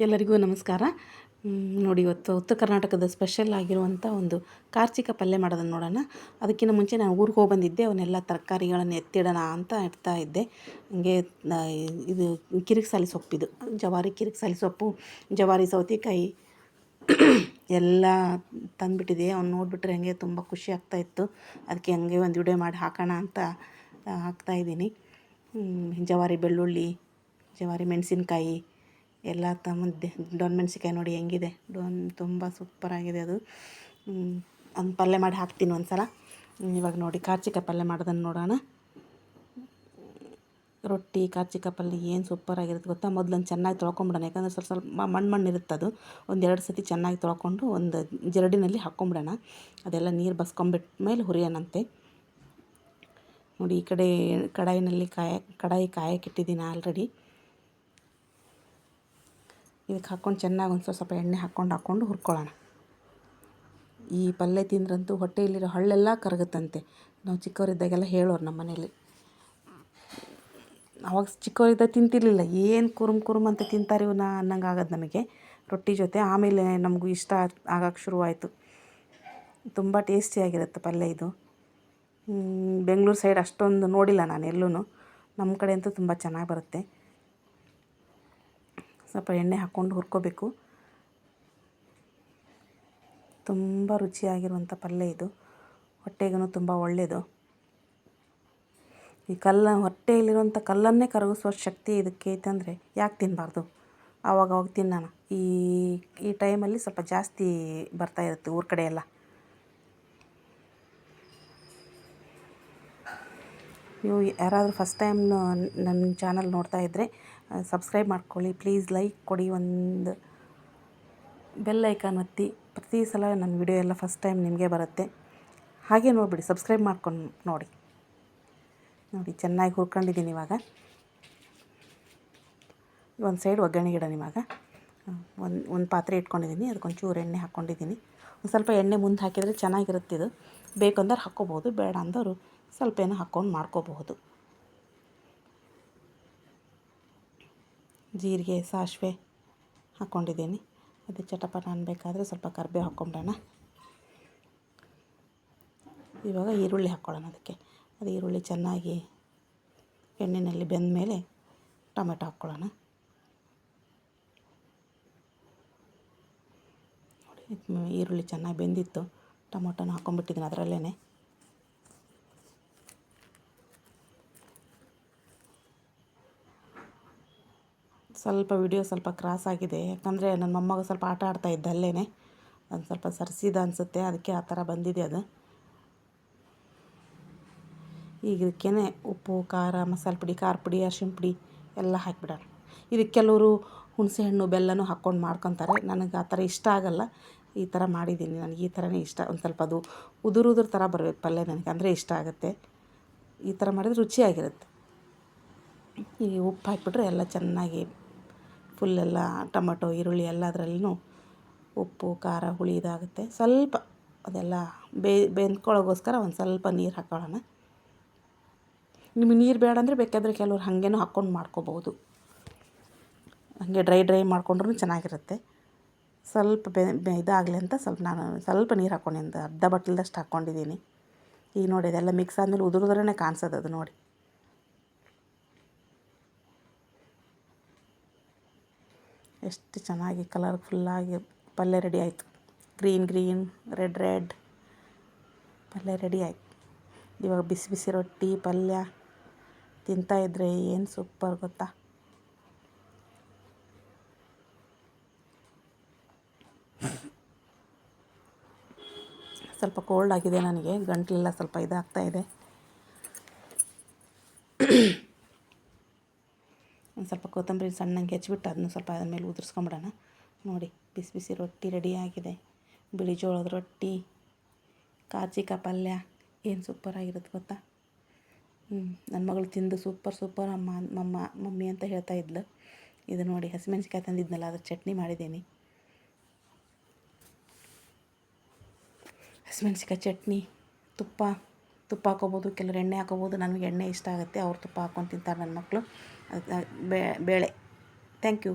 ಎಲ್ಲರಿಗೂ ನಮಸ್ಕಾರ. ನೋಡಿ ಇವತ್ತು ಉತ್ತರ ಕರ್ನಾಟಕದ ಸ್ಪೆಷಲ್ ಆಗಿರುವಂಥ ಒಂದು ಕಾರ್ಚಿಕ ಪಲ್ಯ ಮಾಡೋದನ್ನು ನೋಡೋಣ. ಅದಕ್ಕಿಂತ ಮುಂಚೆ ನಾನು ಊರಿಗೆ ಹೋಗಿ ಬಂದಿದ್ದೆ, ಅವನ್ನೆಲ್ಲ ತರಕಾರಿಗಳನ್ನು ಎತ್ತಿಡೋಣ ಅಂತ ಇಡ್ತಾ ಇದ್ದೆ. ಹಂಗೆ ಇದು ಕಿರಿಕ್ಸಾಲಿ ಸೊಪ್ಪಿದು ಜವಾರಿ ಕಿರಿಕ್ಸಾಲಿ ಸೊಪ್ಪು, ಜವಾರಿ, ಸೌತೆಕಾಯಿ ಎಲ್ಲ ತಂದುಬಿಟ್ಟಿದೆ. ಅವ್ನು ನೋಡಿಬಿಟ್ರೆ ಹಂಗೆ ತುಂಬ ಖುಷಿ ಆಗ್ತಾ ಇತ್ತು. ಅದಕ್ಕೆ ಹಂಗೆ ಒಂದು ವಿಡಿಯೋ ಮಾಡಿ ಹಾಕೋಣ ಅಂತ ಹಾಕ್ತಾಯಿದ್ದೀನಿ ಜವಾರಿ, ಬೆಳ್ಳುಳ್ಳಿ, ಜವಾರಿ, ಮೆಣಸಿನ್ಕಾಯಿ ಎಲ್ಲ ತಮ್ಮದೇ ಡೊಣ್ ಮೆಣಸಿನ್ಕಾಯಿ ನೋಡಿ ಹೆಂಗಿದೆ. ಡೊನ್ ತುಂಬ ಸೂಪರಾಗಿದೆ ಅದು. ಒಂದು ಪಲ್ಯ ಮಾಡಿ ಹಾಕ್ತೀನಿ ಒಂದು ಸಲ ಇವಾಗ ನೋಡಿ ಕಾರ್ಚಿಕ ಪಲ್ಯ ಮಾಡೋದನ್ನು ನೋಡೋಣ. ರೊಟ್ಟಿ ಕಾರ್ಚಿಕ ಪಲ್ಯ ಏನು ಸೂಪರಾಗಿರುತ್ತೆ ಗೊತ್ತಾ? ಮೊದಲೊಂದು ಚೆನ್ನಾಗಿ ತೊಳ್ಕೊಂಬಿಡೋಣ. ಯಾಕಂದರೆ ಸ್ವಲ್ಪ ಸ್ವಲ್ಪ ಮಣ್ಣು ಮಣ್ಣು ಇರುತ್ತೆ ಅದು. ಒಂದು ಎರಡು ಸತಿ ಚೆನ್ನಾಗಿ ತೊಳ್ಕೊಂಡು ಒಂದು ಜರಡಿನಲ್ಲಿ ಹಾಕ್ಕೊಂಬಿಡೋಣ. ಅದೆಲ್ಲ ನೀರು ಬಸ್ಕೊಂಬಿಟ್ಟ ಮೇಲೆ ಹುರಿಯೋಣಂತೆ. ನೋಡಿ ಈ ಕಡೆ ಕಡಾಯಿನಲ್ಲಿ ಕಾಯ, ಕಡಾಯಿ ಕಾಯಕ್ಕಿಟ್ಟಿದ್ದೀನಿ ಆಲ್ರೆಡಿ ಇದಕ್ಕೆ ಹಾಕ್ಕೊಂಡು ಚೆನ್ನಾಗಿ ಒಂದು ಸ್ವಲ್ಪ ಎಣ್ಣೆ ಹಾಕ್ಕೊಂಡು ಹಾಕ್ಕೊಂಡು ಹುರ್ಕೊಳ್ಳೋಣ. ಈ ಪಲ್ಯ ತಿಂದ್ರಂತೂ ಹೊಟ್ಟೆಯಲ್ಲಿರೋ ಹಳ್ಳೆಲ್ಲ ಕರಗುತ್ತಂತೆ. ನಾವು ಚಿಕ್ಕವರಿದ್ದಾಗೆಲ್ಲ ಹೇಳೋರು ನಮ್ಮ ಮನೇಲಿ. ಅವಾಗ ಚಿಕ್ಕವರಿದ್ದಾಗ ತಿಂತಿರ್ಲಿಲ್ಲ. ಏನು ಕುರುಮ್ ಕುರುಮ್ ಅಂತ ತಿಂತಾರೆ ಇವನ್ನ ಅನ್ನಂಗೆ ಆಗೋದು ನಮಗೆ. ರೊಟ್ಟಿ ಜೊತೆ ಆಮೇಲೆ ನಮಗೂ ಇಷ್ಟ ಆಗೋಕ್ಕೆ ಶುರುವಾಯಿತು. ತುಂಬ ಟೇಸ್ಟಿಯಾಗಿರುತ್ತೆ ಪಲ್ಯ ಇದು. ಬೆಂಗಳೂರು ಸೈಡ್ ಅಷ್ಟೊಂದು ನೋಡಿಲ್ಲ ನಾನು ಎಲ್ಲೂ ನಮ್ಮ ಕಡೆ ಅಂತೂ ತುಂಬ ಚೆನ್ನಾಗಿ ಬರುತ್ತೆ. ಸ್ವಲ್ಪ ಎಣ್ಣೆ ಹಾಕ್ಕೊಂಡು ಹುರ್ಕೋಬೇಕು. ತುಂಬ ರುಚಿಯಾಗಿರುವಂಥ ಪಲ್ಯ ಇದು. ಹೊಟ್ಟೆಗೂ ತುಂಬ ಒಳ್ಳೆಯದು ಈ ಕಲ್ಲ ಹೊಟ್ಟೆಯಲ್ಲಿರುವಂಥ ಕಲ್ಲನ್ನೇ ಕರಗಿಸುವ ಶಕ್ತಿ ಇದಕ್ಕೆ ಐತಂದರೆ ಯಾಕೆ ತಿನ್ನಬಾರ್ದು ಆವಾಗ ಅವಾಗ ತಿನ್ನೋಣ. ಈ ಈ ಟೈಮಲ್ಲಿ ಸ್ವಲ್ಪ ಜಾಸ್ತಿ ಬರ್ತಾ ಇರುತ್ತೆ ಊರ ಕಡೆ ಎಲ್ಲ. ನೀವು ಯಾರಾದರೂ ಫಸ್ಟ್ ಟೈಮ್ ನನ್ನ ಚಾನಲ್ ನೋಡ್ತಾ ಇದ್ದರೆ ಸಬ್ಸ್ಕ್ರೈಬ್ ಮಾಡ್ಕೊಳ್ಳಿ. ಪ್ಲೀಸ್ ಲೈಕ್ ಕೊಡಿ ಒಂದು ಬೆಲ್ ಐಕಾನ್ ಒತ್ತಿ. ಪ್ರತಿ ಸಲ ನನ್ನ ವಿಡಿಯೋ ಎಲ್ಲ ಫಸ್ಟ್ ಟೈಮ್ ನಿಮಗೆ ಬರುತ್ತೆ. ಹಾಗೆ ನೋಡಿಬಿಡಿ ಸಬ್ಸ್ಕ್ರೈಬ್ ಮಾಡ್ಕೊಂಡು ನೋಡಿ. ನೋಡಿ, ಚೆನ್ನಾಗಿ ಹುರ್ಕೊಂಡಿದ್ದೀನಿ ಇವಾಗ. ಒಂದು ಸೈಡ್ ಒಗ್ಗರಣೆ ಗಿಡ ಇವಾಗ. ಒಂದು ಒಂದು ಪಾತ್ರೆ ಇಟ್ಕೊಂಡಿದ್ದೀನಿ. ಅದಕ್ಕೊಂಚೂರು ಎಣ್ಣೆ ಹಾಕ್ಕೊಂಡಿದ್ದೀನಿ. ಒಂದು ಸ್ವಲ್ಪ ಎಣ್ಣೆ ಮುಂದೆ ಹಾಕಿದರೆ ಚೆನ್ನಾಗಿರುತ್ತೆ ಇದು. ಬೇಕು ಅಂದ್ರೆ ಹಾಕ್ಕೋಬೋದು, ಬೇಡ ಅಂದವರು ಸ್ವಲ್ಪ ಏನೋ ಹಾಕ್ಕೊಂಡು ಮಾಡ್ಕೋಬಹುದು. ಜೀರಿಗೆ, ಸಾಸಿವೆ ಹಾಕ್ಕೊಂಡಿದ್ದೀನಿ. ಅದು ಚಟಪಟ ಅನ್ಬೇಕಾದ್ರೆ ಸ್ವಲ್ಪ ಕರಿಬೇವು ಹಾಕ್ಕೊಂಬಿಡೋಣ. ಇವಾಗ ಈರುಳ್ಳಿ ಹಾಕ್ಕೊಳ್ಳೋಣ ಅದಕ್ಕೆ. ಅದು ಈರುಳ್ಳಿ ಚೆನ್ನಾಗಿ ಎಣ್ಣೆಯಲ್ಲಿ ಬೆಂದ ಮೇಲೆ ಟೊಮೆಟೊ ಹಾಕ್ಕೊಳ್ಳೋಣ. ನೋಡಿ, ಈರುಳ್ಳಿ ಚೆನ್ನಾಗಿ ಬೆಂದಿತ್ತು. ಟೊಮೊಟೊನ ಹಾಕ್ಕೊಂಡ್ಬಿಟ್ಟಿದ್ದೀನಿ ಅದರಲ್ಲೇ ಸ್ವಲ್ಪ ವಿಡಿಯೋ ಸ್ವಲ್ಪ ಕ್ರಾಸ್ ಆಗಿದೆ. ಯಾಕಂದರೆ ನನ್ನ ಮೊಮ್ಮಗ ಸ್ವಲ್ಪ ಆಟ ಆಡ್ತಾ ಇದ್ದ ಅಲ್ಲೇ ಸ್ವಲ್ಪ ಸರಿಸಿದ ಅನಿಸುತ್ತೆ. ಅದಕ್ಕೆ ಆ ಥರ ಬಂದಿದೆ ಅದು. ಈಗ ಇದಕ್ಕೇ ಉಪ್ಪು, ಖಾರ, ಮಸಾಲೆ ಪುಡಿ, ಖಾರ ಪುಡಿ, ಅರಿಶಿಣ ಪುಡಿ ಎಲ್ಲ ಹಾಕಿಬಿಡೋಣ. ಇದಕ್ಕೆ ಕೆಲವರು ಹುಣಸೆಹಣ್ಣು ಬೆಲ್ಲನೂ ಹಾಕ್ಕೊಂಡು ಮಾಡ್ಕೊತಾರೆ. ನನಗೆ ಆ ಥರ ಇಷ್ಟ ಆಗಲ್ಲ. ಈ ಥರ ಮಾಡಿದ್ದೀನಿ. ನನಗೆ ಈ ಥರನೇ ಇಷ್ಟ. ಒಂದು ಸ್ವಲ್ಪ ಅದು ಉದುರು ಉದುರು ಥರ ಬರಬೇಕು ಪಲ್ಯ ನನಗೆ. ಅಂದರೆ ಇಷ್ಟ ಆಗುತ್ತೆ. ಈ ಥರ ಮಾಡಿದ್ರೆ ರುಚಿಯಾಗಿರುತ್ತೆ. ಈ ಉಪ್ಪು ಹಾಕಿಬಿಟ್ರೆ ಎಲ್ಲ ಚೆನ್ನಾಗಿ ಫುಲ್ಲೆಲ್ಲ ಟೊಮಟೊ, ಈರುಳ್ಳಿ ಎಲ್ಲ ಅದರಲ್ಲೂ ಉಪ್ಪು, ಖಾರ ಹುಳಿ ಇದಾಗುತ್ತೆ ಸ್ವಲ್ಪ ಅದೆಲ್ಲ ಬೇ, ಬೆಂದ್ಕೊಳ್ಳೋಗೋಸ್ಕರ ಒಂದು ಸ್ವಲ್ಪ ನೀರು ಹಾಕ್ಕೊಳ್ಳೋಣ. ನಿಮಗೆ ನೀರು ಬೇಡ ಅಂದರೆ ಬೇಕಾದರೆ ಕೆಲವ್ರು ಹಾಗೇನೂ ಹಾಕ್ಕೊಂಡು ಮಾಡ್ಕೋಬೋದು. ಹಾಗೆ ಡ್ರೈ ಡ್ರೈ ಮಾಡ್ಕೊಂಡ್ರೂ ಚೆನ್ನಾಗಿರುತ್ತೆ. ಸ್ವಲ್ಪ ಬೆ ಇದಾಗಲಿ ಅಂತ ಸ್ವಲ್ಪ ನಾನು ಸ್ವಲ್ಪ ನೀರು ಹಾಕ್ಕೊಂಡಿದ್ದೆ ಅರ್ಧ ಬಟ್ಲದಷ್ಟು ಹಾಕ್ಕೊಂಡಿದ್ದೀನಿ. ಈಗ ನೋಡಿ ಅದೆಲ್ಲ ಮಿಕ್ಸ್ ಆದಮೇಲೆ ಉದುರಿದ್ರೇ ಕಾಣಿಸೋದು ಅದು ನೋಡಿ. ಎಷ್ಟು ಚೆನ್ನಾಗಿ ಕಲರ್ಫುಲ್ಲಾಗಿ ಪಲ್ಯ ರೆಡಿ ಆಯಿತು. Green green, red red. ಪಲ್ಯ ರೆಡಿ ಆಯಿತು. ಇವಾಗ ಬಿಸಿ ಬಿಸಿ ರೊಟ್ಟಿ, ಪಲ್ಯ. ತಿಂತಾಯಿದ್ರೆ ಏನು ಸೂಪರ್ ಗೊತ್ತಾ? ಸ್ವಲ್ಪ ಕೋಲ್ಡ್ ಆಗಿದೆ ನನಗೆ. ಗಂಟಲೆಲ್ಲ ಸ್ವಲ್ಪ ಇದಾಗ್ತಾ ಇದೆ ಒಂದು ಸ್ವಲ್ಪ ಕೊತ್ತಂಬರಿ ಸಣ್ಣಗೆ ಹೆಚ್ಚಿಬಿಟ್ಟು ಅದನ್ನು ಸ್ವಲ್ಪ ಅದ್ರ ಮೇಲೆ ಉದುರಿಸ್ಕೊಂಬಿಡೋಣ. ನೋಡಿ ಬಿಸಿ ಬಿಸಿ ರೊಟ್ಟಿ ರೆಡಿ ಆಗಿದೆ. ಬಿಳಿ ಜೋಳದ ರೊಟ್ಟಿ ಕಾಚಿಕ ಪಲ್ಯ, ಏನು ಸೂಪರಾಗಿರುತ್ತೆ ಗೊತ್ತಾ? ಹ್ಞೂ ನನ್ನ ಮಗಳು ತಿಂದು ಸೂಪರ್ ಸೂಪರ್ ಅಮ್ಮ, ಮಮ್ಮ, ಮಮ್ಮಿ ಅಂತ ಹೇಳ್ತಾ ಇದ್ಲು. ಇದು ನೋಡಿ ಹಸಿಮೆಣ್ಸಿಕಾಯಿ ತಂದಿದ್ನಲ್ಲ ಅದ್ರ ಚಟ್ನಿ ಮಾಡಿದ್ದೀನಿ. ಹಸಿಮೆಣ್ಸಿಕಾಯಿ ಚಟ್ನಿ, ತುಪ್ಪ ತುಪ್ಪ ಹಾಕೋಬೋದು, ಕೆಲವ್ರು ಎಣ್ಣೆ ಹಾಕೋಬೋದು, ನನಗೆ ಎಣ್ಣೆ ಇಷ್ಟ ಆಗುತ್ತೆ, ಅವ್ರು ತುಪ್ಪ ಹಾಕ್ಕೊಂಡು ತಿಂತಾರೆ ನನ್ನ ಮಕ್ಕಳು ಬೇಳೆ ಥ್ಯಾಂಕ್ ಯು